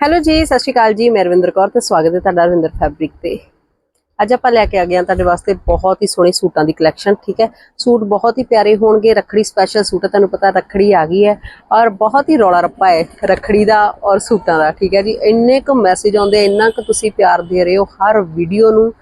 Hello ਜੀ, ਸਤਿ ਸ਼੍ਰੀ ਅਕਾਲ ਜੀ। ਮੈਂ ਰਵਿੰਦਰ ਕੌਰ ਤੇ ਸਵਾਗਤ ਹੈ ਤੁਹਾਡਾ ਰਵਿੰਦਰ ਫੈਬਰਿਕ ਤੇ। ਅੱਜ ਆਪਾਂ ਲੈ ਕੇ ਆ ਗਏ ਹਾਂ ਤੁਹਾਡੇ ਵਾਸਤੇ ਬਹੁਤ ਹੀ ਸੋਹਣੇ ਸੂਟਾਂ ਦੀ ਕਲੈਕਸ਼ਨ ਠੀਕ ਹੈ? ਸੂਟ ਬਹੁਤ ਹੀ ਪਿਆਰੇ ਹੋਣਗੇ। ਰੱਖੜੀ ਸਪੈਸ਼ਲ ਸੂਟ ਹੈ, ਤੁਹਾਨੂੰ ਪਤਾ ਰੱਖੜੀ ਆ ਗਈ ਹੈ। ਔਰ ਬਹੁਤ ਹੀ ਰੌਲਾ ਰੱਪਾ ਹੈ ਰੱਖੜੀ ਦਾ ਔਰ ਸੂਟਾਂ ਦਾ, ਠੀਕ ਹੈ ਜੀ? ਇੰਨੇ ਕੁ ਮੈਸੇਜ ਆਉਂਦੇ ਇੰਨਾ ਕੁ ਤੁਸੀਂ ਪਿਆਰ ਦੇ ਰਹੇ ਹੋ ਹਰ ਵੀਡੀਓ ਨੂੰ।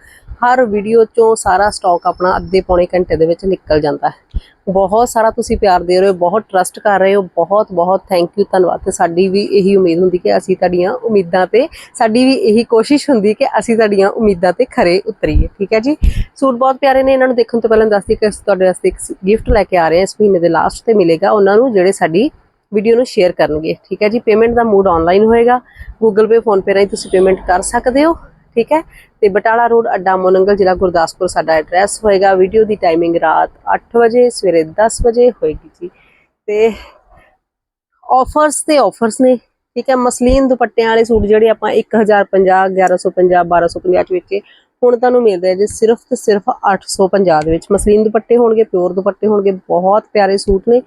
ਹਰ ਵੀਡੀਓ ਚੋਂ ਸਾਰਾ ਸਟਾਕ ਆਪਣਾ ਅੱਧੇ ਪੌਣੇ ਘੰਟੇ ਦੇ ਵਿੱਚ ਨਿਕਲ ਜਾਂਦਾ ਹੈ। ਬਹੁਤ ਸਾਰਾ ਤੁਸੀਂ ਪਿਆਰ ਦੇ ਰਹੇ ਹੋ, ਬਹੁਤ ਟਰਸਟ ਕਰ ਰਹੇ ਹੋ, ਬਹੁਤ ਬਹੁਤ ਥੈਂਕ ਯੂ ਧੰਨਵਾਦ। ਤੇ ਸਾਡੀ ਵੀ ਇਹੀ ਉਮੀਦ ਹੁੰਦੀ ਕਿ ਅਸੀਂ ਤੁਹਾਡੀਆਂ ਉਮੀਦਾਂ ਤੇ, ਸਾਡੀ ਵੀ ਇਹੀ ਕੋਸ਼ਿਸ਼ ਹੁੰਦੀ ਕਿ ਅਸੀਂ ਤੁਹਾਡੀਆਂ ਉਮੀਦਾਂ ਤੇ ਖਰੇ ਉਤਰੀਏ, ਠੀਕ ਹੈ ਜੀ? ਸੂਟ ਬਹੁਤ ਪਿਆਰੇ ਨੇ, ਇਹਨਾਂ ਨੂੰ ਦੇਖਣ ਤੋਂ ਪਹਿਲਾਂ ਦੱਸਦੀ ਕਿ ਅਸੀਂ ਤੁਹਾਡੇ ਵਾਸਤੇ ਇੱਕ ਗਿਫਟ ਲੈ ਕੇ ਆ ਰਹੇ ਹਾਂ। ਇਸ ਮਹੀਨੇ ਦੇ ਲਾਸਟ ਤੇ ਮਿਲੇਗਾ, ਉਹਨਾਂ ਨੂੰ ਜਿਹੜੇ ਸਾਡੀ ਵੀਡੀਓ ਨੂੰ ਸ਼ੇਅਰ ਕਰਨਗੇ, ਠੀਕ ਹੈ ਜੀ? ਪੇਮੈਂਟ ਦਾ ਮੋਡ ਆਨਲਾਈਨ ਹੋਏਗਾ। ਗੂਗਲ ਪੇ ਫੋਨ ਪੇ ਰਾਹੀਂ ਤੁਸੀਂ ਪੇਮੈਂਟ ਕਰ ਸਕਦੇ ਹੋ। ਠੀਕ ਹੈ? ਤੇ ਬਟਾਲਾ ਰੋਡ, ਅੱਡਾ ਮੋਨੰਗਲ ਜ਼ਿਲ੍ਹਾ ਗੁਰਦਾਸਪੁਰ ਸਾਡਾ ਐਡਰੈਸ ਹੋਏਗਾ। ਵੀਡੀਓ ਦੀ ਟਾਈਮਿੰਗ ਰਾਤ 8 ਵਜੇ, ਸਵੇਰੇ 10 ਵਜੇ ਹੋਏਗੀ ਜੀ। ਤੇ ਆਫਰਸ ਤੇ ਆਫਰਸ ਨੇ, ਠੀਕ ਹੈ? ਮਸਲੀਨ ਦੁਪੱਟਿਆਂ ਵਾਲੇ ਸੂਟ ਜਿਹੜੇ ਆਪਾਂ 1050 1150 1250 ਚ ਵਿੱਚ ਹੁਣ ਤੁਹਾਨੂੰ ਮਿਲ ਰਿਹਾ ਜੀ ਸਿਰਫ ਤੇ ਸਿਰਫ 850 ਦੇ ਵਿੱਚ। ਮਸਲੀਨ ਦੁਪੱਟੇ ਹੋਣਗੇ, ਪਿਓਰ ਦੁਪੱਟੇ ਹੋਣਗੇ, ਬਹੁਤ ਪਿਆਰੇ ਸੂਟ ਨੇ।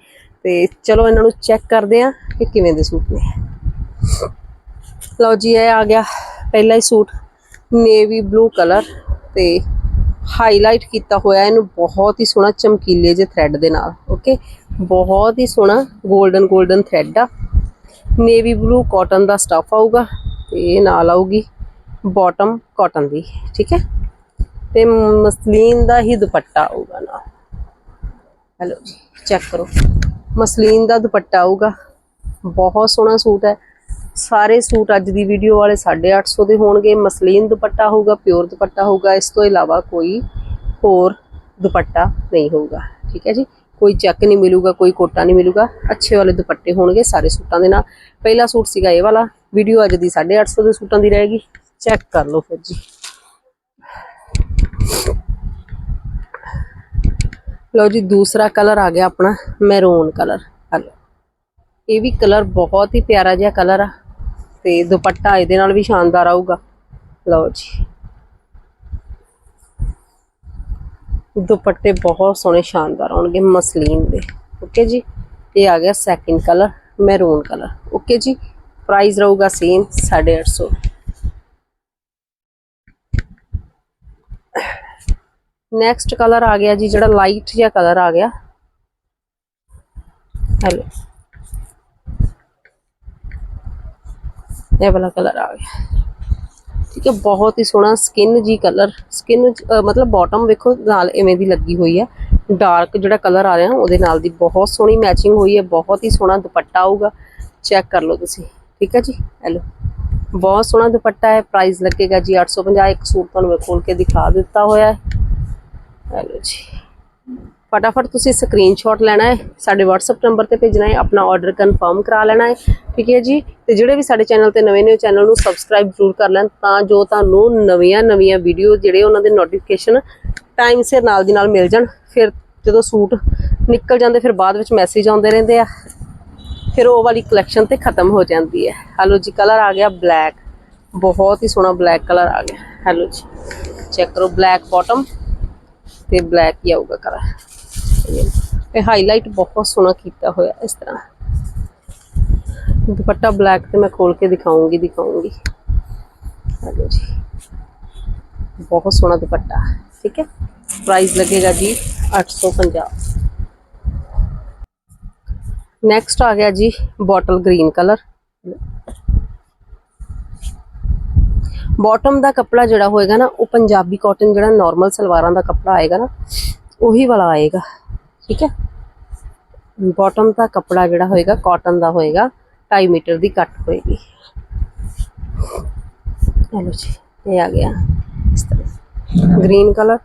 ਤੇ ਚਲੋ ਇਹਨਾਂ ਨੂੰ ਚੈੱਕ ਕਰਦੇ ਆ ਕਿ ਕਿਵੇਂ ਦੇ ਸੂਟ ਨੇ। ਲਓ ਜੀ, ਇਹ ਆ ਗਿਆ ਪਹਿਲਾ ਹੀ ਸੂਟ। ਨੇਵੀ ਬਲੂ ਕਲਰ ਤੇ ਹਾਈਲਾਈਟ ਕੀਤਾ ਹੋਇਆ ਇਹਨੂੰ ਬਹੁਤ ਹੀ ਸੋਹਣਾ ਚਮਕੀਲੇ ਜਿਹੇ ਥ੍ਰੈਡ ਦੇ ਨਾਲ ਓਕੇ ਬਹੁਤ ਹੀ ਸੋਹਣਾ 골ਡਨ 골ਡਨ ਥ੍ਰੈਡ ਆ। ਨੇਵੀ ਬਲੂ ਕਾਟਨ ਦਾ ਸਟਫ ਆਊਗਾ ਤੇ ਇਹ ਨਾਲ ਆਊਗੀ ਬਾਟਮ ਕਾਟਨ ਦੀ, ਠੀਕ ਹੈ? ਤੇ ਮਸਲੀਨ ਦਾ ਹੀ ਦੁਪੱਟਾ ਆਊਗਾ ਨਾਲ। ਹੈਲੋ ਜੀ ਚੈੱਕ ਕਰੋ। ਮਸਲੀਨ ਦਾ ਦੁਪੱਟਾ ਆਊਗਾ। ਬਹੁਤ ਸੋਹਣਾ ਸੂਟ ਹੈ। ਸਾਰੇ ਸੂਟ ਅੱਜ ਦੀ ਵੀਡੀਓ ਵਾਲੇ 850 ਦੇ ਹੋਣਗੇ। ਮਸਲੀਨ ਦੁਪੱਟਾ ਹੋਊਗਾ ਪਿਓਰ ਦੁਪੱਟਾ ਹੋਊਗਾ। ਇਸ ਤੋਂ ਇਲਾਵਾ ਕੋਈ ਹੋਰ ਦੁਪੱਟਾ ਨਹੀਂ ਹੋਊਗਾ। ਠੀਕ ਹੈ ਜੀ? ਕੋਈ ਚੈੱਕ ਨਹੀਂ ਮਿਲੂਗਾ, ਕੋਈ ਕੋਟਾ ਨਹੀਂ ਮਿਲੂਗਾ। ਅੱਛੇ ਵਾਲੇ ਦੁਪੱਟੇ ਹੋਣਗੇ ਸਾਰੇ ਸੂਟਾਂ ਦੇ ਨਾਲ। ਪਹਿਲਾ ਸੂਟ ਸੀਗਾ ਇਹ ਵਾਲਾ। ਵੀਡੀਓ ਅੱਜ ਦੀ 850 ਦੇ ਸੂਟਾਂ ਦੀ ਰਹੇਗੀ। ਚੈੱਕ ਕਰ ਲਓ ਫਿਰ ਜੀ। ਲਓ ਜੀ, ਦੂਸਰਾ ਕਲਰ ਆ ਗਿਆ ਆਪਣਾ ਮੈਰੂਨ ਕਲਰ ਹਲੋ ਇਹ ਵੀ ਕਲਰ ਬਹੁਤ ਹੀ ਪਿਆਰਾ ਜਿਹਾ ਕਲਰ ਆ। ਤੇ ਦੁਪੱਟਾ ਇਹਦੇ ਨਾਲ ਵੀ ਸ਼ਾਨਦਾਰ ਆਊਗਾ। ਲਓ ਜੀ। ਦੁਪੱਟੇ ਬਹੁਤ ਸੋਹਣੇ ਸ਼ਾਨਦਾਰ ਆਉਣਗੇ ਮਸਲੀਨ ਦੇ। ਓਕੇ ਜੀ। ਇਹ ਆ ਗਿਆ second colour maroon colour okay ਜੀ। ਪ੍ਰਾਈਸ ਰਹੂਗਾ ਸੇਮ 850 ਨੈਕਸਟ ਕਲਰ ਆ ਗਿਆ ਜੀ, ਜਿਹੜਾ ਲਾਈਟ ਜਿਹਾ ਕਲਰ ਆ ਗਿਆ। ਹੈਲੋ ਇਹ ਵਾਲਾ ਕਲਰ ਆ ਗਿਆ। ਠੀਕ ਹੈ, ਬਹੁਤ ਹੀ ਸੋਹਣਾ ਸਕਿਨ ਜੀ ਕਲਰ ਸਕਿਨ ਮਤਲਬ ਬਾਟਮ ਵੇਖੋ, ਨਾਲ ਐਵੇਂ ਦੀ ਲੱਗੀ ਹੋਈ ਹੈ ਡਾਰਕ ਜਿਹੜਾ ਕਲਰ ਆ ਰਿਹਾ ਉਹਦੇ ਨਾਲ ਦੀ ਬਹੁਤ ਸੋਹਣੀ ਮੈਚਿੰਗ ਹੋਈ ਹੈ, ਬਹੁਤ ਹੀ ਸੋਹਣਾ ਦੁਪੱਟਾ ਆਊਗਾ। ਚੈੱਕ ਕਰ ਲਓ ਤੁਸੀਂ। ਠੀਕ ਹੈ ਜੀ? ਹੈਲੋ ਬਹੁਤ ਸੋਹਣਾ ਦੁਪੱਟਾ ਹੈ ਪ੍ਰਾਈਸ ਲੱਗੇਗਾ ਜੀ 850 ਇੱਕ ਸੂਟ ਤੁਹਾਨੂੰ ਮੈਂ ਖੋਲ ਕੇ ਦਿਖਾ ਦਿੱਤਾ ਹੋਇਆ ਹੈ। ਹੈਲੋ ਜੀ। ਫਟਾਫਟ ਤੁਸੀਂ ਸਕਰੀਨਸ਼ਾਟ ਲੈਣਾ ਹੈ, ਸਾਡੇ WhatsApp ਨੰਬਰ ਤੇ ਭੇਜਣਾ ਹੈ, ਆਪਣਾ ਆਰਡਰ ਕਨਫਰਮ ਕਰਾ ਲੈਣਾ ਹੈ, ਠੀਕ ਹੈ ਜੀ? ਤੇ ਜਿਹੜੇ ਵੀ ਸਾਡੇ ਚੈਨਲ ਤੇ ਨਵੇਂ ਨੇ ਚੈਨਲ ਨੂੰ ਸਬਸਕ੍ਰਾਈਬ ਜ਼ਰੂਰ ਕਰ ਲੈਣ ਤਾਂ ਜੋ ਤੁਹਾਨੂੰ ਨਵੀਆਂ ਨਵੀਆਂ ਵੀਡੀਓ ਜਿਹੜੇ ਉਹਨਾਂ ਦੇ ਨੋਟੀਫਿਕੇਸ਼ਨ ਟਾਈਮ ਸਿਰ ਨਾਲ ਦੀ ਨਾਲ ਮਿਲ ਜਾਣ, ਫਿਰ ਜਦੋਂ ਸੂਟ ਨਿਕਲ ਜਾਂਦੇ, ਫਿਰ ਬਾਅਦ ਵਿੱਚ ਮੈਸੇਜ ਆਉਂਦੇ ਰਹਿੰਦੇ ਆ, ਫਿਰ ਉਹ ਵਾਲੀ ਕਲੈਕਸ਼ਨ ਤੇ ਖਤਮ ਹੋ ਜਾਂਦੀ ਹੈ। ਹਲੋ ਜੀ ਕਲਰ ਆ ਗਿਆ ਬਲੈਕ ਬਹੁਤ ਹੀ ਸੋਹਣਾ ਬਲੈਕ ਕਲਰ ਆ ਗਿਆ। ਹੈਲੋ ਜੀ ਚੈੱਕ ਕਰੋ ਬਲੈਕ ਬਾਟਮ ਤੇ ਬਲੈਕ ਹੀ ਆਊਗਾ ਕਲਰ ਇਹ ਹਾਈਲਾਈਟ ਬਹੁਤ ਸੋਹਣਾ ਕੀਤਾ ਹੋਇਆ ਇਸ ਤਰ੍ਹਾਂ। ਦੁਪੱਟਾ ਬਲੈਕ ਤੇ ਮੈਂ ਖੋਲ ਕੇ ਦਿਖਾਉਂਗੀ ਦਿਖਾਉਂਗੀ। ਹੈਲੋ ਜੀ। ਬਹੁਤ ਸੋਹਣਾ ਦੁਪੱਟਾ, ਠੀਕ ਹੈ? ਪ੍ਰਾਈਸ ਲੱਗੇਗਾ ਜੀ 850 ਨੈਕਸਟ ਆ ਗਿਆ ਜੀ ਬੋਟਲ ਗ੍ਰੀਨ ਕਲਰ ਬਾਟਮ ਦਾ ਕੱਪੜਾ ਜਿਹੜਾ ਹੋਏਗਾ ਨਾ, ਉਹ ਪੰਜਾਬੀ ਕਾਟਨ ਜਿਹੜਾ ਨਾਰਮਲ ਸਲਵਾਰਾਂ ਦਾ ਕੱਪੜਾ ਆਏਗਾ ਨਾ, ਉਹੀ ਵਾਲਾ ਆਏਗਾ। ਠੀਕ ਹੈ? ਬਾਟਮ ਦਾ ਕੱਪੜਾ ਜਿਹੜਾ ਹੋਏਗਾ ਕਾਟਨ ਦਾ ਹੋਏਗਾ 2.5 ਮੀਟਰ ਦੀ ਕੱਟ ਹੋਏਗੀ। ਚਲੋ ਜੀ, ਇਹ ਆ ਗਿਆ। ਇਸ ਤਰ੍ਹਾਂ। ਗ੍ਰੀਨ ਕਲਰ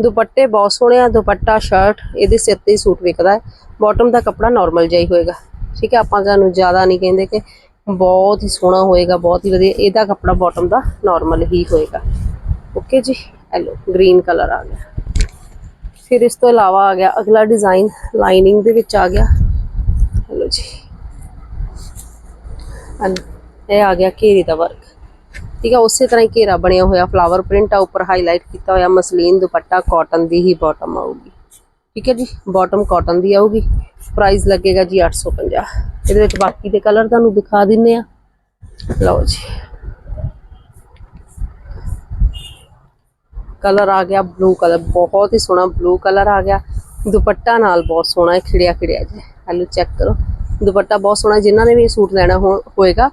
ਦੁਪੱਟੇ ਬਹੁਤ ਸੋਹਣੇ ਆ, ਦੁਪੱਟਾ ਸ਼ਰਟ ਇਹਦੇ ਸਿਰ ਤੇ ਹੀ ਸੂਟ ਵਿਕਦਾ ਹੈ। ਬਾਟਮ ਦਾ ਕੱਪੜਾ ਨਾਰਮਲ ਜਿਹਾ ਹੀ ਹੋਏਗਾ। ਠੀਕ ਹੈ? ਆਪਾਂ ਤੁਹਾਨੂੰ ਜ਼ਿਆਦਾ ਨਹੀਂ ਕਹਿੰਦੇ ਕਿ ਬਹੁਤ ਹੀ ਸੋਹਣਾ ਹੋਏਗਾ, ਬਹੁਤ ਹੀ ਵਧੀਆ। ਇਹਦਾ ਕੱਪੜਾ ਬਾਟਮ ਦਾ ਨਾਰਮਲ ਹੀ ਹੋਏਗਾ। ਓਕੇ ਜੀ? ਹੈਲੋ ਗ੍ਰੀਨ ਕਲਰ ਆ ਗਿਆ। ਫਿਰ ਇਸ ਤੋਂ ਇਲਾਵਾ ਆ ਗਿਆ, ਅਗਲਾ ਡਿਜ਼ਾਈਨ ਲਾਈਨਿੰਗ ਦੇ ਵਿੱਚ ਆ ਗਿਆ। ਹੈਲੋ ਜੀ। ਇਹ ਆ ਗਿਆ ਘੇਰੇ ਦਾ ਵਰਕ ਠੀਕ ਹੈ ਉਸੇ ਤਰ੍ਹਾਂ ਹੀ ਘੇਰਾ ਬਣਿਆ ਹੋਇਆ ਫਲਾਵਰ ਪ੍ਰਿੰਟ ਆ, ਉੱਪਰ ਹਾਈਲਾਈਟ ਕੀਤਾ ਹੋਇਆ, ਮਸਲੀਨ ਦੁਪੱਟਾ ਕਾਟਨ ਦੀ ਹੀ ਬਾਟਮ ਆਊਗੀ। ਠੀਕ ਹੈ ਜੀ ਬਾਟਮ ਕਾਟਨ ਦੀ ਆਊਗੀ। ਪ੍ਰਾਈਸ ਲੱਗੇਗਾ ਜੀ 850 ਇਹਦੇ ਵਿੱਚ ਬਾਕੀ ਦੇ ਕਲਰ ਤੁਹਾਨੂੰ ਦਿਖਾ ਦਿੰਨੇ ਆ। ਲਓ ਜੀ। ਕਲਰ ਆ ਗਿਆ ਬਲੂ ਕਲਰ, ਬਹੁਤ ਹੀ ਸੋਹਣਾ ਬਲੂ ਕਲਰ ਆ ਗਿਆ। ਦੁਪੱਟਾ ਨਾਲ ਬਹੁਤ ਸੋਹਣਾ ਹੈ ਖਿੜਿਆ ਖਿੜਿਆ ਜੇ ਹੈਲੋ ਚੈੱਕ ਕਰੋ। ਦੁਪੱਟਾ ਬਹੁਤ ਸੋਹਣਾ, ਜਿਨ੍ਹਾਂ ਨੇ ਵੀ ਇਹ ਸੂਟ ਲੈਣਾ ਹੋ- ਹੋਏਗਾ,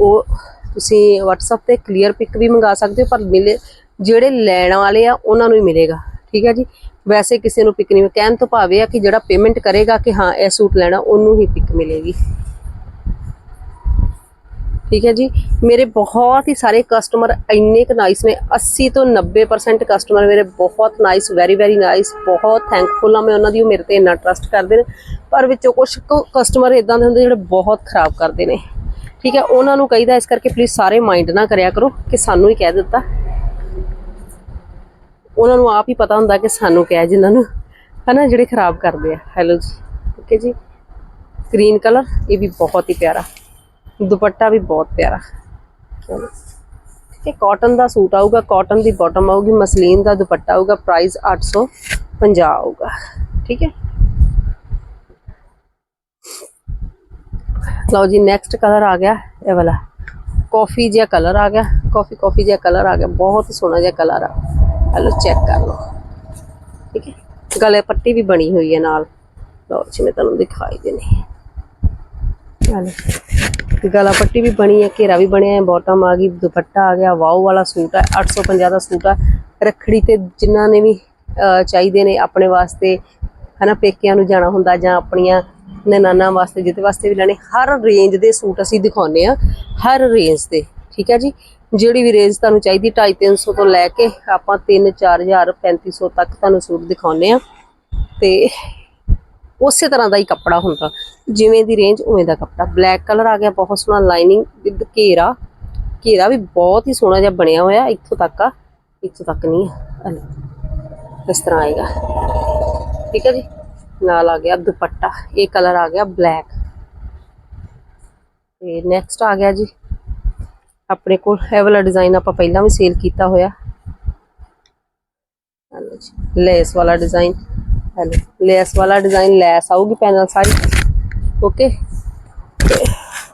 ਉਹ ਤੁਸੀਂ WhatsApp ਤੇ ਕਲੀਅਰ ਪਿਕ ਵੀ ਮੰਗਾ ਸਕਦੇ ਹੋ, ਪਰ ਮਿਲੇ, ਜਿਹੜੇ ਲੈਣ ਵਾਲੇ ਆ, ਉਹਨਾਂ ਨੂੰ ਹੀ ਮਿਲੇਗਾ। ਠੀਕ ਹੈ ਜੀ? ਵੈਸੇ ਕਿਸੇ ਨੂੰ ਪਿਕ ਨਹੀਂ, ਕਹਿਣ ਤੋਂ ਭਾਵੇਂ ਆ ਕਿ ਜਿਹੜਾ ਪੇਮੈਂਟ ਕਰੇਗਾ ਕਿ ਹਾਂ, ਇਹ ਸੂਟ ਲੈਣਾ, ਉਹਨੂੰ ਹੀ ਪਿਕ ਮਿਲੇਗੀ। ਠੀਕ ਹੈ ਜੀ। ਮੇਰੇ ਬਹੁਤ ਹੀ ਸਾਰੇ ਕਸਟਮਰ ਇੰਨੇ ਕੁ ਨਾਈਸ ਨੇ। 80 ਤੋਂ 90% ਕਸਟਮਰ ਮੇਰੇ ਬਹੁਤ ਨਾਈਸ ਵੈਰੀ ਵੈਰੀ ਨਾਈਸ ਬਹੁਤ ਥੈਂਕਫੁਲ ਆ। ਮੈਂ ਉਹਨਾਂ ਦੀ ਉਹ ਮੇਰੇ ਤੇ ਇੰਨਾ ਟਰਸਟ ਕਰਦੇ ਨੇ। ਪਰ ਵਿੱਚੋਂ ਕੁਝ ਕਸਟਮਰ ਇਦਾਂ ਦੇ ਹੁੰਦੇ ਜਿਹੜੇ ਬਹੁਤ ਖਰਾਬ ਕਰਦੇ ਨੇ। ਠੀਕ ਹੈ, ਉਹਨਾਂ ਨੂੰ ਕਹੀਦਾ ਇਸ ਕਰਕੇ ਪਲੀਜ਼ ਸਾਰੇ ਮਾਈਂਡ ਨਾ ਕਰਿਆ ਕਰੋ ਕਿ ਸਾਨੂੰ ਹੀ ਕਹਿ ਦਿੱਤਾ। ਉਹਨਾਂ ਨੂੰ ਆਪ ਹੀ ਪਤਾ ਹੁੰਦਾ ਕਿ ਸਾਨੂੰ ਕਹਿ ਜਿਨ੍ਹਾਂ ਨੂੰ। ਹਨਾ, ਜਿਹੜੇ ਖਰਾਬ ਕਰਦੇ ਆ। ਹੈਲੋ ਜੀ। ਓਕੇ ਜੀ। ਗ੍ਰੀਨ ਕਲਰ ਇਹ ਵੀ ਬਹੁਤ ਹੀ ਪਿਆਰਾ। ਦੁਪੱਟਾ ਵੀ ਬਹੁਤ ਪਿਆਰਾ। ਚਲੋ। ਠੀਕ ਹੈ ਕਾਟਨ ਦਾ ਸੂਟ ਆਊਗਾ ਕਾਟਨ ਦੀ ਬਾਟਮ ਆਊਗੀ, ਮਸਲੀਨ ਦਾ ਦੁਪੱਟਾ ਆਊਗਾ ਪ੍ਰਾਈਸ 850 ਆਊਗਾ। ਠੀਕ ਹੈ। ਲਓ ਜੀ ਨੈਕਸਟ ਕਲਰ ਆ ਗਿਆ, ਇਹ ਵਾਲਾ। ਕਾਫੀ ਜਿਹਾ ਕਲਰ ਆ ਗਿਆ ਕਾਫੀ ਕਾਫੀ ਜਿਹਾ ਕਲਰ ਆ ਗਿਆ, ਬਹੁਤ ਸੋਹਣਾ ਜਿਹਾ ਕਲਰ ਆ। ਹਲੋ ਚੈੱਕ ਕਰ ਲਓ। ਠੀਕ ਹੈ, ਗਲੇ ਪੱਟੀ ਵੀ ਬਣੀ ਹੋਈ ਹੈ ਨਾਲ। ਲਓ ਜੀ, ਮੈਂ ਤੁਹਾਨੂੰ ਦਿਖਾਈ ਦੇਣੀ। ਹਲੋ। ਗਲਾ ਪੱਟੀ ਵੀ ਬਣੀ ਹੈ, ਘੇਰਾ ਵੀ ਬਣਿਆ ਹੈ, ਬਾਟਮ ਆ ਗਈ, ਦੁਪੱਟਾ ਆ ਗਿਆ, ਵਾਓ ਵਾਲਾ ਸੂਟ ਹੈ 850 ਦਾ ਸੂਟ ਹੈ। ਰੱਖੜੀ ਤੇ ਜਿਨ੍ਹਾਂ ਨੇ ਵੀ ਚਾਹੀਦੇ ਨੇ ਆਪਣੇ ਵਾਸਤੇ, ਹਨਾ, ਪੇਕਿਆਂ ਨੂੰ ਜਾਣਾ ਹੁੰਦਾ ਜਾਂ ਆਪਣੀਆਂ ਨਨਾਨਾ ਵਾਸਤੇ, ਜਿਹਦੇ ਵਾਸਤੇ ਵੀ ਲੈਣੇ, ਹਰ ਰੇਂਜ ਦੇ ਸੂਟ ਅਸੀਂ ਦਿਖਾਉਂਦੇ ਆ ਹਰ ਰੇਂਜ ਦੇ, ਠੀਕ ਹੈ ਜੀ? ਜਿਹੜੀ ਵੀ ਰੇਂਜ ਤੁਹਾਨੂੰ ਚਾਹੀਦੀ 250 300 ਤੋਂ ਲੈ ਕੇ ਆਪਾਂ 3 4000 3500 ਤੱਕ ਤੁਹਾਨੂੰ ਸੂਟ ਦਿਖਾਉਂਦੇ ਆ ਤੇ ਉਸੇ ਤਰ੍ਹਾਂ ਦਾ ਹੀ ਕੱਪੜਾ ਹੁੰਦਾ। ਜਿਵੇਂ ਦੀ ਰੇਂਜ ਉਵੇਂ ਦਾ ਕੱਪੜਾ। ਬਲੈਕ ਕਲਰ ਆ ਗਿਆ, ਬਹੁਤ ਸੋਹਣਾ ਲਾਈਨਿੰਗ ਵਿਦ ਘੇਰਾ। ਘੇਰਾ ਵੀ ਬਹੁਤ ਹੀ ਸੋਹਣਾ ਜਿਹਾ ਬਣਿਆ ਹੋਇਆ, ਇੱਥੋਂ ਤੱਕ ਆ, ਇੱਥੋਂ ਤੱਕ ਨਹੀਂ ਆ। ਇਸ ਤਰ੍ਹਾਂ ਆਏਗਾ। ਠੀਕ ਹੈ ਜੀ? ਨਾਲ ਆ ਗਿਆ ਦੁਪੱਟਾ, ਇਹ ਕਲਰ ਆ ਗਿਆ ਬਲੈਕ ਤੇ ਨੈਕਸਟ ਆ ਗਿਆ ਜੀ। ਆਪਣੇ ਕੋਲ ਇਹ ਵਾਲਾ ਡਿਜ਼ਾਈਨ ਆਪਾਂ ਪਹਿਲਾਂ ਵੀ ਸੇਲ ਕੀਤਾ ਹੋਇਆ। ਆਹ ਜੀ ਲੈਸ ਵਾਲਾ ਡਿਜ਼ਾਈਨ ਹੈਲੋ ਲੈਸ ਵਾਲਾ ਡਿਜ਼ਾਈਨ ਲੈਸ ਆਊਗੀ ਪੈਨਲ ਸਾਰੀ। ਓਕੇ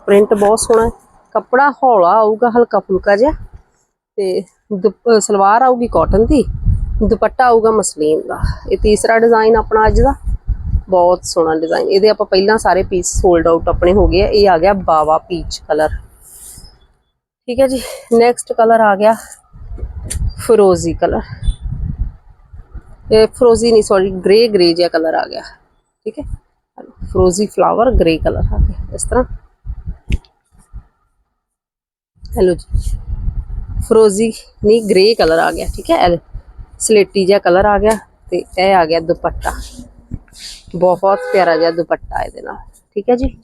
ਪ੍ਰਿੰਟ ਬਹੁਤ ਸੋਹਣਾ। ਕੱਪੜਾ ਹੌਲਾ ਆਊਗਾ, ਹਲਕਾ ਫੁਲਕਾ ਜਿਹਾ। ਤੇ ਦੁਪ- ਸਲਵਾਰ ਆਊਗੀ ਕਾਟਨ ਦੀ। ਦੁਪੱਟਾ ਆਊਗਾ ਮਸਲੀਨ ਦਾ। ਇਹ ਤੀਸਰਾ ਡਿਜ਼ਾਈਨ ਆਪਣਾ ਅੱਜ ਦਾ। ਬਹੁਤ ਸੋਹਣਾ ਡਿਜ਼ਾਈਨ ਇਹਦੇ ਆਪਾਂ ਪਹਿਲਾਂ ਸਾਰੇ ਪੀਸ ਸੋਲਡ ਆਊਟ ਆਪਣੇ ਹੋ ਗਏ ਆ। ਇਹ ਆ ਗਿਆ ਬਾਵਾ ਪੀਚ ਕਲਰ ਠੀਕ ਹੈ ਜੀ। ਨੈਕਸਟ ਕਲਰ ਆ ਗਿਆ ਫਿਰੋਜ਼ੀ ਕਲਰ ਇਹ ਫਰੋਜ਼ੀ ਨਹੀਂ ਸੌਰੀ ਗ੍ਰੇ ਗ੍ਰੇ ਜਿਹਾ ਕਲਰ ਆ ਗਿਆ। ਠੀਕ ਹੈ? ਫਰੋਜ਼ੀ ਫਲਾਵਰ ਗ੍ਰੇ ਕਲਰ ਆ ਗਿਆ। ਇਸ ਤਰ੍ਹਾਂ। ਹੈਲੋ ਜੀ। ਫਰੋਜ਼ੀ ਨਹੀਂ ਗ੍ਰੇ ਕਲਰ ਆ ਗਿਆ। ਠੀਕ ਹੈ? ਇਹ ਸਲੇਟੀ ਜਿਹਾ ਕਲਰ ਆ ਗਿਆ ਤੇ ਇਹ ਆ ਗਿਆ ਦੁਪੱਟਾ। ਬਹੁਤ ਪਿਆਰਾ ਜਿਹਾ ਦੁਪੱਟਾ ਇਹਦੇ ਨਾਲ। ਠੀਕ ਹੈ ਜੀ?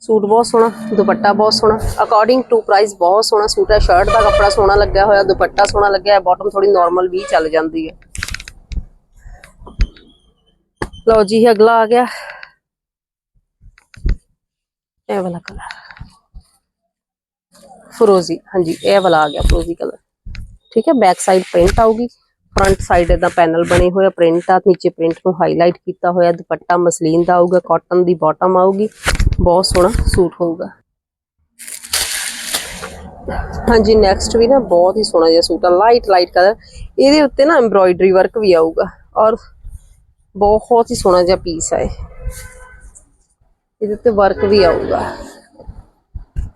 ਸੂਟ ਬਹੁਤ ਸੋਹਣਾ, ਦੁਪੱਟਾ ਬਹੁਤ ਸੋਹਣਾ। ਅਕੋਰਡਿੰਗ ਟੂ ਪ੍ਰਾਈਸ ਬਹੁਤ ਸੋਹਣਾ ਸੂਟ ਹੈ। ਸ਼ਰਟ ਦਾ ਕੱਪੜਾ ਸੋਹਣਾ ਲੱਗਿਆ ਹੋਇਆ, ਦੁਪੱਟਾ ਸੋਹਣਾ ਲੱਗਿਆ ਹੈ ਬਾਟਮ ਥੋੜੀ ਨਾਰਮਲ ਵੀ ਚੱਲ ਜਾਂਦੀ ਹੈ। ਲਓ ਜੀ, ਅਗਲਾ ਆ ਗਿਆ। ਇਹ ਵਾਲਾ ਕਲਰ ਫਰੋਜ਼ੀ ਹਾਂਜੀ, ਇਹ ਵਾਲਾ ਆ ਗਿਆ ਫਰੋਜ਼ੀ ਕਲਰ ਠੀਕ ਹੈ ਬੈਕ ਸਾਈਡ ਪ੍ਰਿੰਟ ਆਊਗੀ। ਫਰੰਟ ਸਾਈਡ ਇਦਾਂ ਪੈਨਲ ਬਣੇ ਹੋਏ ਪ੍ਰਿੰਟ ਆ। ਨੀਚੇ ਪ੍ਰਿੰਟ ਨੂੰ ਹਾਈਲਾਈਟ ਕੀਤਾ ਹੋਇਆ, ਦੁਪੱਟਾ ਮਸਲੀਨ ਦਾ ਆਊਗਾ ਕਾਟਨ ਦੀ ਬਾਟਮ ਆਊਗੀ। ਬਹੁਤ ਸੋਹਣਾ ਸੂਟ ਹੋਊਗਾ। ਹਾਂਜੀ ਨੈਕਸਟ ਵੀ ਨਾ ਬਹੁਤ ਹੀ ਸੋਹਣਾ ਜਿਹਾ ਸੂਟ ਆ। ਲਾਈਟ ਲਾਈਟ ਕਲਰ ਇਹਦੇ ਉੱਤੇ ਨਾ ਐਮਬ੍ਰੋਇਡਰੀ ਵਰਕ ਵੀ ਆਊਗਾ। ਔਰ ਬਹੁਤ ਹੀ ਸੋਹਣਾ ਜਿਹਾ ਪੀਸ ਹੈ ਇਹ। ਇਹਦੇ ਉੱਤੇ ਵਰਕ ਵੀ ਆਊਗਾ।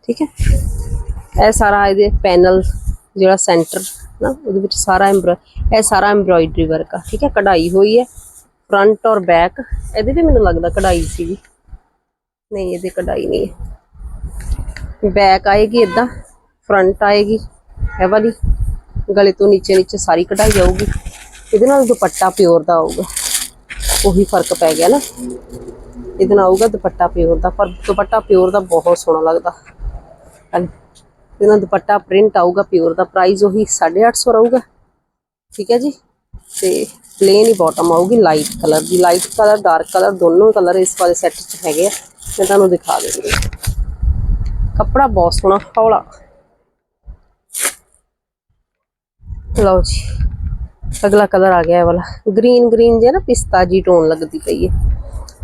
ਠੀਕ ਹੈ? ਇਹ ਸਾਰਾ ਇਹਦੇ ਪੈਨਲ ਜਿਹੜਾ ਸੈਂਟਰ ਨਾ, ਉਹਦੇ ਵਿੱਚ ਸਾਰਾ ਐਮਬ੍ਰੋ ਇਹ ਸਾਰਾ ਐਮਬ੍ਰੋਇਡਰੀ ਵਰਕ ਆ। ਠੀਕ ਹੈ? ਕਢਾਈ ਹੋਈ ਹੈ ਫਰੰਟ ਔਰ ਬੈਕ ਇਹਦੇ ਵੀ ਮੈਨੂੰ ਲੱਗਦਾ ਕਢਾਈ ਸੀਗੀ ਨਹੀਂ, ਇਹਦੇ ਕਢਾਈ ਨਹੀਂ ਹੈ। ਬੈਕ ਆਏਗੀ ਇਦਾਂ ਫਰੰਟ ਆਏਗੀ, ਇਹ ਵਾਲੀ। ਗਲੇ ਤੋਂ ਨੀਚੇ ਨੀਚੇ ਸਾਰੀ ਕਢਾਈ ਆਊਗੀ। ਇਹਦੇ ਨਾਲ ਦੁਪੱਟਾ ਪਿਓਰ ਦਾ ਆਊਗਾ। ਉਹੀ ਫ਼ਰਕ ਪੈ ਗਿਆ ਨਾ। ਇਹਦੇ ਨਾਲ ਆਊਗਾ ਦੁਪੱਟਾ ਪਿਓਰ ਦਾ, ਪਰ ਦੁਪੱਟਾ ਪਿਓਰ ਦਾ ਬਹੁਤ ਸੋਹਣਾ ਲੱਗਦਾ। ਹਾਂਜੀ। ਇਹਦੇ ਦੁਪੱਟਾ ਪ੍ਰਿੰਟ ਆਊਗਾ ਪਿਓਰ ਦਾ ਪ੍ਰਾਈਸ ਉਹੀ 850 ਰਹੂਗਾ। ਠੀਕ ਹੈ ਜੀ? ਤੇ ਪਲੇਨ ਹੀ ਬਾਟਮ ਆਊਗੀ ਲਾਈਟ ਕਲਰ ਦੀ। ਲਾਈਟ ਕਲਰ ਡਾਰਕ ਕਲਰ ਦੋਨੋਂ ਕਲਰ ਇਸ ਵਾਲੇ ਸੈੱਟ 'ਚ ਹੈਗੇ ਆ। ਮੈਂ ਤੁਹਾਨੂੰ ਦਿਖਾ ਦਿੰਦੀ ਕੱਪੜਾ ਬਹੁਤ ਸੋਹਣਾ, ਹੌਲਾ। ਲਓ ਜੀ। ਅਗਲਾ ਕਲਰ ਆ ਗਿਆ ਇਹ ਵਾਲਾ। ਗ੍ਰੀਨ ਗ੍ਰੀਨ ਜਿਹਾ ਨਾ ਪਿਸਤਾ ਜੀ ਟੋਨ ਲੱਗਦੀ ਪਈ ਹੈ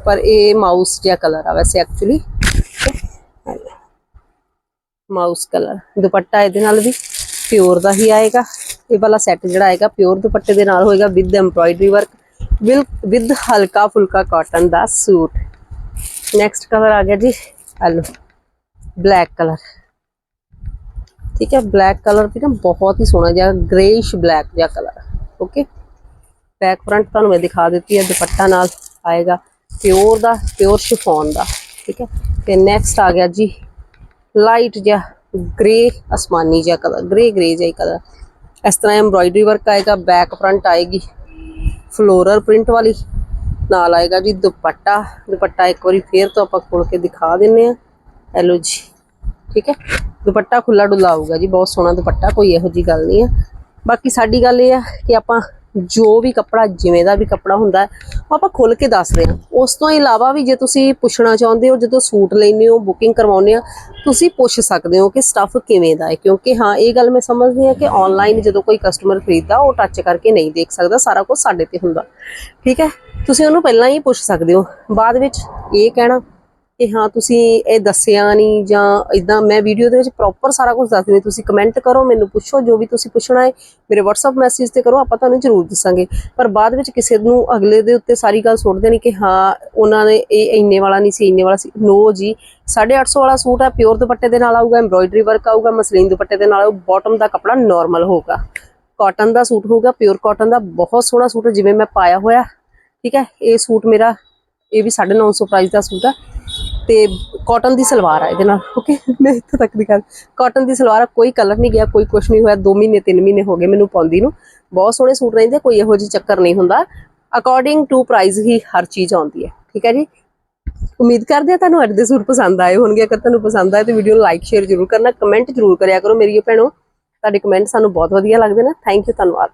ਪਰ ਇਹ ਮਾਊਸ ਜਿਹਾ ਕਲਰ ਆ ਵੈਸੇ ਐਕਚੁਅਲੀ ਮਾਊਸ ਕਲਰ। ਦੁਪੱਟਾ ਇਹਦੇ ਨਾਲ ਵੀ ਪਿਓਰ ਦਾ ਹੀ ਆਏਗਾ। ਇਹ ਵਾਲਾ ਸੈੱਟ ਜਿਹੜਾ ਆਏਗਾ ਪਿਓਰ ਦੁਪੱਟੇ ਦੇ ਨਾਲ ਹੋਏਗਾ ਵਿਦ ਐਮਬ੍ਰਾਇਡਰੀ ਵਰਕ ਵਿਦ ਹਲਕਾ ਫੁਲਕਾ ਕਾਟਨ ਦਾ ਸੂਟ। ਨੈਕਸਟ ਕਲਰ ਆ ਗਿਆ ਜੀ ਹਲੋ ਬਲੈਕ ਕਲਰ। ਠੀਕ ਹੈ ਬਲੈਕ ਕਲਰ ਵੀ ਨਾ ਬਹੁਤ ਹੀ ਸੋਹਣਾ ਜਿਹਾ ਗ੍ਰੇਇਸ਼ ਬਲੈਕ ਜਿਹਾ ਕਲਰ। ਓਕੇ। ਬੈਕ ਫਰੰਟ ਤੁਹਾਨੂੰ ਮੈਂ ਦਿਖਾ ਦਿੱਤੀ ਹੈ, ਦੁਪੱਟਾ ਨਾਲ ਆਏਗਾ, ਪਿਓਰ ਦਾ, ਪਿਓਰ ਸ਼ਿਫੋਨ ਦਾ, ਠੀਕ ਹੈ। ਤੇ ਨੈਕਸਟ ਆ ਗਿਆ ਜੀ ਲਾਈਟ ਜਿਹਾ ਗ੍ਰੇ ਅਸਮਾਨੀ ਜਿਹਾ ਕਲਰ ਗ੍ਰੇ ਗ੍ਰੇ ਜਿਹਾ ਕਲਰ ਇਸ ਤਰ੍ਹਾਂ ਐਮਬ੍ਰਾਇਡਰੀ ਵਰਕ ਆਏਗਾ ਬੈਕ ਫਰੰਟ ਆਏਗੀ ਫਲੋਰਲ ਪ੍ਰਿੰਟ ਵਾਲੀ, ਨਾਲ ਆਏਗਾ ਜੀ ਦੁਪੱਟਾ। ਦੁਪੱਟਾ ਇੱਕ ਵਾਰੀ ਫੇਰ ਤੋਂ ਆਪਾਂ ਖੋਲ ਕੇ ਦਿਖਾ ਦਿੰਨੇ ਆ। ਹੈਲੋ ਜੀ, ਠੀਕ ਹੈ। ਦੁਪੱਟਾ ਖੁੱਲਾ ਡੁੱਲਾ ਆਊਗਾ ਜੀ, ਬਹੁਤ ਸੋਹਣਾ ਦੁਪੱਟਾ, ਕੋਈ ਇਹੋ ਜੀ ਗੱਲ ਨਹੀਂ ਹੈ। ਬਾਕੀ ਸਾਡੀ ਗੱਲ ਇਹ ਆ ਕਿ ਆਪਾਂ ਜੋ ਵੀ ਕੱਪੜਾ, ਜਿਵੇਂ ਦਾ ਵੀ ਕੱਪੜਾ ਹੁੰਦਾ ਉਹ ਆਪਾਂ ਖੁੱਲ ਕੇ ਦੱਸਦੇ ਹਾਂ। ਉਸ ਤੋਂ ਇਲਾਵਾ ਵੀ ਜੇ ਤੁਸੀਂ ਪੁੱਛਣਾ ਚਾਹੁੰਦੇ ਹੋ, ਜਦੋਂ ਸੂਟ ਲੈਣੇ ਹੋ, ਬੁਕਿੰਗ ਕਰਵਾਉਂਦੇ ਆ ਤੁਸੀਂ ਪੁੱਛ ਸਕਦੇ ਹੋ ਕਿ ਸਟੱਫ ਕਿਵੇਂ ਦਾ ਹੈ। ਕਿਉਂਕਿ ਹਾਂ, ਇਹ ਗੱਲ ਮੈਂ ਸਮਝਦੀ ਹਾਂ ਕਿ ਆਨਲਾਈਨ ਜਦੋਂ ਕੋਈ ਕਸਟਮਰ ਖਰੀਦਦਾ, ਉਹ ਟੱਚ ਕਰਕੇ ਨਹੀਂ ਦੇਖ ਸਕਦਾ, ਸਾਰਾ ਕੁਝ ਸਾਡੇ ਤੇ ਹੁੰਦਾ। ਠੀਕ ਹੈ? ਤੁਸੀਂ ਉਹਨੂੰ ਪਹਿਲਾਂ ਹੀ ਪੁੱਛ ਸਕਦੇ ਹੋ। ਬਾਅਦ ਵਿੱਚ ਇਹ ਕਹਿਣਾ ਕਿ ਹਾਂ, ਤੁਸੀਂ ਇਹ ਦੱਸਿਆ ਨਹੀਂ ਜਾਂ ਇਦਾਂ ਮੈਂ ਵੀਡੀਓ ਦੇ ਵਿੱਚ ਪ੍ਰੋਪਰ ਸਾਰਾ ਕੁਝ ਦੱਸ ਦਿੰਦੀ ਤੁਸੀਂ ਕਮੈਂਟ ਕਰੋ, ਮੈਨੂੰ ਪੁੱਛੋ, ਜੋ ਵੀ ਤੁਸੀਂ ਪੁੱਛਣਾ ਹੈ, ਮੇਰੇ WhatsApp ਮੈਸੇਜ ਤੇ ਕਰੋ, ਆਪਾਂ ਤੁਹਾਨੂੰ ਜ਼ਰੂਰ ਦੱਸਾਂਗੇ। ਪਰ ਬਾਅਦ ਵਿੱਚ ਕਿਸੇ ਨੂੰ ਅਗਲੇ ਦੇ ਉੱਤੇ ਸਾਰੀ ਗੱਲ ਸੁੱਟ ਦੇਣੀ ਕਿ ਹਾਂ, ਉਹਨਾਂ ਨੇ ਇਹ ਇੰਨੇ ਵਾਲਾ ਨਹੀਂ ਸੀ, ਇੰਨੇ ਵਾਲਾ ਸੀ। ਨੋ ਜੀ 850 ਵਾਲਾ ਸੂਟ ਹੈ ਪਿਓਰ ਦੁਪੱਟੇ ਦੇ ਨਾਲ ਆਊਗਾ ਐਮਬ੍ਰੋਇਡਰੀ ਵਰਕ ਆਊਗਾ ਮਸਲੀਨ ਦੁਪੱਟੇ ਦੇ ਨਾਲ ਬਾਟਮ ਦਾ ਕੱਪੜਾ ਨਾਰਮਲ ਹੋਊਗਾ। ਕਾਟਨ ਦਾ ਸੂਟ ਹੋਊਗਾ ਪਿਓਰ ਕਾਟਨ ਦਾ ਬਹੁਤ ਸੋਹਣਾ ਸੂਟ ਹੈ, ਜਿਵੇਂ ਮੈਂ ਪਾਇਆ ਹੋਇਆ। ਠੀਕ ਹੈ, ਇਹ ਸੂਟ ਮੇਰਾ ਇਹ ਵੀ 950 ਪ੍ਰਾਈਸ ਦਾ ਸੂਟ ਹੈ ਤੇ ਕਾਟਨ ਦੀ ਸਲਵਾਰ ਆ ਇਹਦੇ ਨਾਲ ਓਕੇ ਮੈਂ ਇੱਥੇ ਤੱਕ ਦੀ ਗੱਲ ਕਾਟਨ ਦੀ ਸਲਵਾਰ ਆ, ਕੋਈ ਕਲਰ ਨਹੀਂ ਗਿਆ, ਕੋਈ ਕੁਝ ਨਹੀਂ ਹੋਇਆ 2 ਮਹੀਨੇ 3 ਮਹੀਨੇ ਹੋ ਗਏ ਮੈਨੂੰ ਪਾਉਂਦੀ ਨੂੰ। ਬਹੁਤ ਸੋਹਣੇ ਸੂਟ ਰਹਿੰਦੇ, ਕੋਈ ਇਹੋ ਜਿਹੀ ਚੱਕਰ ਨਹੀਂ ਹੁੰਦਾ। ਅਕੋਰਡਿੰਗ ਟੂ ਪ੍ਰਾਈਸ ਹੀ ਹਰ ਚੀਜ਼ ਆਉਂਦੀ ਹੈ, ਠੀਕ ਹੈ ਜੀ? ਉਮੀਦ ਕਰਦੇ ਆ ਤੁਹਾਨੂੰ ਅੱਜ ਦੇ ਸੂਟ ਪਸੰਦ ਆਏ ਹੋਣਗੇ। ਅਗਰ ਤੁਹਾਨੂੰ ਪਸੰਦ ਆਏ ਤਾਂ ਵੀਡੀਓ ਨੂੰ ਲਾਈਕ ਸ਼ੇਅਰ ਜ਼ਰੂਰ ਕਰਨਾ ਕਮੈਂਟ ਜ਼ਰੂਰ ਕਰਿਆ ਕਰੋ ਮੇਰੀ ਭੈਣੋ। ਤੁਹਾਡੇ ਕਮੈਂਟ ਸਾਨੂੰ ਬਹੁਤ ਵਧੀਆ ਲੱਗਦੇ ਨੇ। ਥੈਂਕ ਯੂ ਧੰਨਵਾਦ।